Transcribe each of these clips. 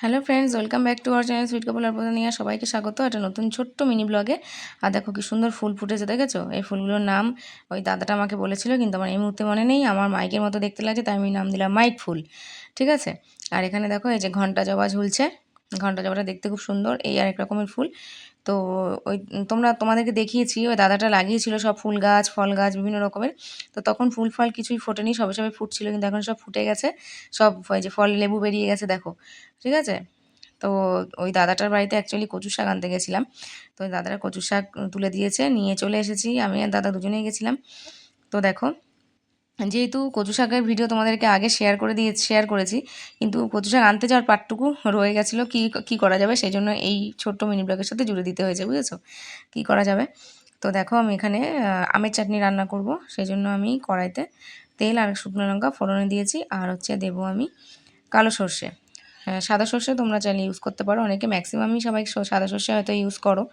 Hello friends, welcome back to our channel sweet couple আর নিয়ে সবাইকে স্বাগত। একটা নতুন ছোট্ট মিনি ব্লগে। আর দেখো কি সুন্দর ফুল ফুটেছে, দেখেছ? এই ফুলগুলোর নাম ওই দাদাটা আমাকে বলেছিল, কিন্তু আমার এই মুহূর্তে মনে নেই। আমার মাইকের মতো দেখতে লাগছে, তাই আমি নাম দিলাম মাইক ফুল। ঠিক আছে? আর এখানে দেখো, এই যে ঘণ্টা জবা ঝুলছে। ঘণ্টা জবাটা দেখতে খুব সুন্দর, এই আরেক রকমের ফুল। তো ওই তোমরা, তোমাদেরকে দেখিয়েছি, ওই দাদাটা লাগিয়েছিল সব ফুল গাছ, ফল গাছ, বিভিন্ন রকমের। তো তখন ফুল ফল কিছুই ফোটেনি, সবে সবে ফুটছিল, কিন্তু এখন সব ফুটে গেছে। সব ওই যে ফল, লেবু বেরিয়ে গেছে, দেখো। ঠিক আছে? তো ওই দাদাটার বাড়িতে অ্যাকচুয়ালি কচু শাক আনতে গেছিলাম। তো ওই দাদারা কচু শাক তুলে দিয়েছে, নিয়ে চলে এসেছি। আমি আর দাদা দুজনেই গেছিলাম। তো দেখো যেহেতু কচু শাকের ভিডিও তোমাদেরকে আগে শেয়ার করে দিয়ে শেয়ার করেছি, কিন্তু কচু শাক আনতে যাওয়ার পাটটুকু রয়ে গেছিল, কী কী করা যাবে সেই জন্য এই ছোট্ট মিনি ব্লগের সাথে জুড়ে দিতে হয়েছে, বুঝেছ? কী করা যাবে? তো দেখো আমি এখানে আমের চাটনি রান্না করব, সেই জন্য আমি কড়াইতে তেল আর শুকনো লঙ্কা ফোড়নে দিয়েছি, আর হচ্ছে দেবো আমি কালো সর্ষে। সাদা সর্ষে তোমরা চাইলে ইউজ করতে পারো, অনেকে ম্যাক্সিমামই সবাই সাদা সর্ষে হয়তো ইউজ করো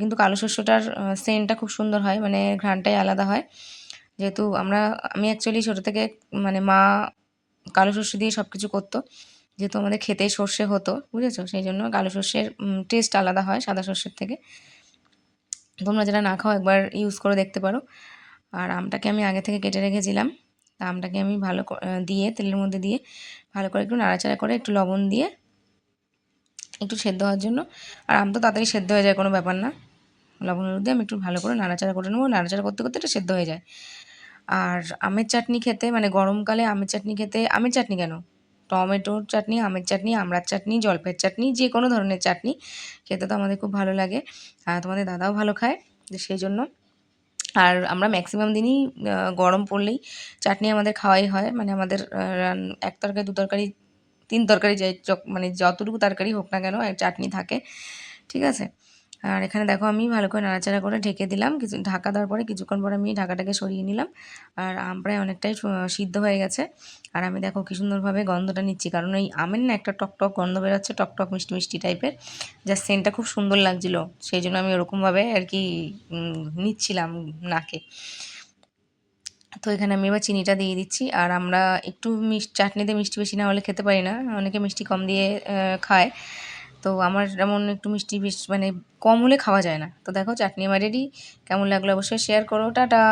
কিন্তু কালো সর্ষেটার সেন্টটা খুব সুন্দর হয় মানে ঘ্রানটাই আলাদা হয়। যেহেতু আমরা, আমি অ্যাকচুয়ালি ছোটো থেকে মানে মা কালো সর্ষে দিয়ে সব কিছু করতো। যেহেতু আমাদের খেতে সর্ষে হতো, বুঝেছ? সেই জন্য কালো সর্ষের টেস্ট আলাদা হয় সাদা সর্ষের থেকে। তোমরা যারা না খাও একবার ইউজ করে দেখতে পারো। আর আমটাকে আমি আগে থেকে কেটে রেখেছিলাম। তা আমটাকে আমি ভালো দিয়ে, তেলের মধ্যে দিয়ে ভালো করে একটু নাড়াচাড়া করে একটু লবণ দিয়ে একটু সেদ্ধ হওয়ার জন্য। আর আম তো তাড়াতাড়ি সেদ্ধ হয়ে যায়, কোনো ব্যাপার না। লবণ হলুদ দিয়ে আমি একটু ভালো করে নাড়াচাড়া করে নেব। নাড়াচাড়া করতে করতে এটা সেদ্ধ হয়ে যায়। আর আমের চাটনি খেতে মানে গরমকালে আমের চাটনি খেতে, আমের চাটনি কেন? টমেটোর চাটনি, আমের চাটনি, আমড়ার চাটনি জলপাইয়ের চাটনি, যে কোনো ধরনের চাটনি খেতে তো আমাদের খুব ভালো লাগে। আর তোমাদের দাদাও ভালো খায়, সেই জন্য। আর আমরা ম্যাক্সিমাম দিনই গরম পড়লেই চাটনি আমাদের খাওয়াই হয়। মানে আমাদের এক তরকারি, দু তরকারি, তিন তরকারি যাই মানে যতটুকু তরকারি হোক না কেন, চাটনি থাকে। ঠিক আছে? আর এখানে দেখো আমি ভালো করে নাড়াচাড়া করে ঢেকে দিলাম। কিছু ঢাকা দেওয়ার পরে কিছুক্ষণ পরে আমি ঢাকাটাকে সরিয়ে নিলাম। আর আম প্রায় অনেকটাই সিদ্ধ হয়ে গেছে। আর আমি দেখো কী সুন্দরভাবে গন্ধটা নিচ্ছি। কারণ ওই আমের না একটা টক টক গন্ধ বেরোচ্ছে, টক টক মিষ্টি মিষ্টি টাইপের। যা সেন্টটা খুব সুন্দর লাগছিল। সেই জন্য আমি ওরকমভাবে আর কি নিচ্ছিলাম নাকে। তো এখানে আমি এবার চিনিটা দিয়ে দিচ্ছি। আর আমরা একটু মিষ্টি চাটনিতে মিষ্টি বেশি না হলে খেতে পারি না। অনেকে মিষ্টি কম দিয়ে খায়। তো আমার এমন একটু মিষ্টি বেশ মানে কম হলে খাওয়া যায় না। তো দেখো, চাটনি আমার রেডি কেমন লাগল অবশ্যই শেয়ার করো। টাটা!